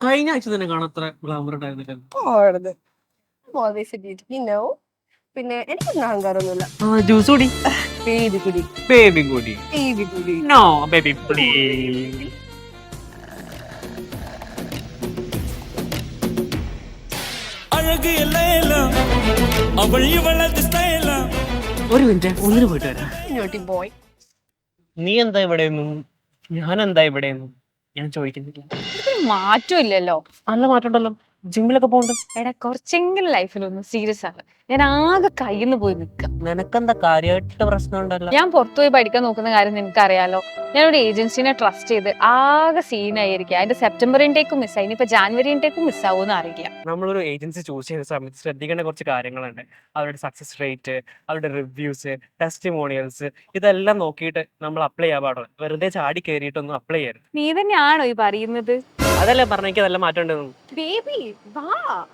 കഴിഞ്ഞ ആഴ്ച തന്നെ കാണാൻ അത്ര ഗ്ലാമർ ഉണ്ടായിരുന്നില്ല പോണത് you know പിന്നെ എനിക്കൊന്നും അഹങ്കാരമൊന്നുമില്ല ആ ജ്യൂസ് കുടി പേടി കുടി ബേബി കുടി പേടി കുടി നോ ബേബി പ്ലീസ് அழகு எல்லாம் அவள் இவளது ஸ்டைலாம் ഒരു മിനിറ്റ് ഒന്നിന് പോയിട്ട് വരാം നോട്ടി ബോയ് നീ എന്താ ഇവിടെ ഞാൻ എന്താ ഇവിടെ ഞാൻ ചോദിക്കുന്നില്ല. മാറ്റമില്ലല്ലോ. നല്ല മാറ്റമുണ്ടല്ലോ. ജിമ്മിലൊക്കെ പോകണ്ടോ. എടാ കുറച്ചെങ്കിലും ലൈഫിലൊന്നും സീരിയസ് ആണ് ഞാൻ ആകെ കയ്യിൽ നിന്ന് പോയി നിൽക്കാം നിനക്കെന്താ കാര്യമായിട്ട് പ്രശ്നം ഉണ്ടല്ലോ ഞാൻ പുറത്തു പോയി പഠിക്കാൻ നോക്കുന്ന കാര്യം നിനക്കറിയാലോ. ഞാൻ ഒരു ഏജൻസിനെ ട്രസ്റ്റ് ചെയ്ത് ആകെ സീനായിരിക്കും. അതിന്റെ സെപ്റ്റംബർ ഇൻടേക്കും മിസ്സായി ഇനിയിപ്പോ ജാനുവരി ഇൻടേക്കും മിസ്സാവൂന്ന് അറിയില്ല. നമ്മളൊരു ഏജൻസി ചൂസ് ചെയ്യുന്ന സമയത്ത് ശ്രദ്ധിക്കേണ്ട കുറച്ച് കാര്യങ്ങളുണ്ട്. അവരുടെ സക്സസ് റേറ്റ് അവരുടെ റിവ്യൂസ് ടെസ്റ്റിമോണിയൽസ് ഇതെല്ലാം നോക്കിയിട്ട് നമ്മൾ അപ്ലൈ ചെയ്യാൻ പാടുള്ളൂ. വെറുതെ ചാടി കയറിയിട്ടൊന്നും അപ്ലൈ ചെയ്യരുത്. നീ തന്നെയാണോ ഈ പറയുന്നത്? അതല്ലേ പറഞ്ഞെങ്കിൽ അതെല്ലാം മാറ്റം ഉണ്ടെന്ന് ബേബി വാ.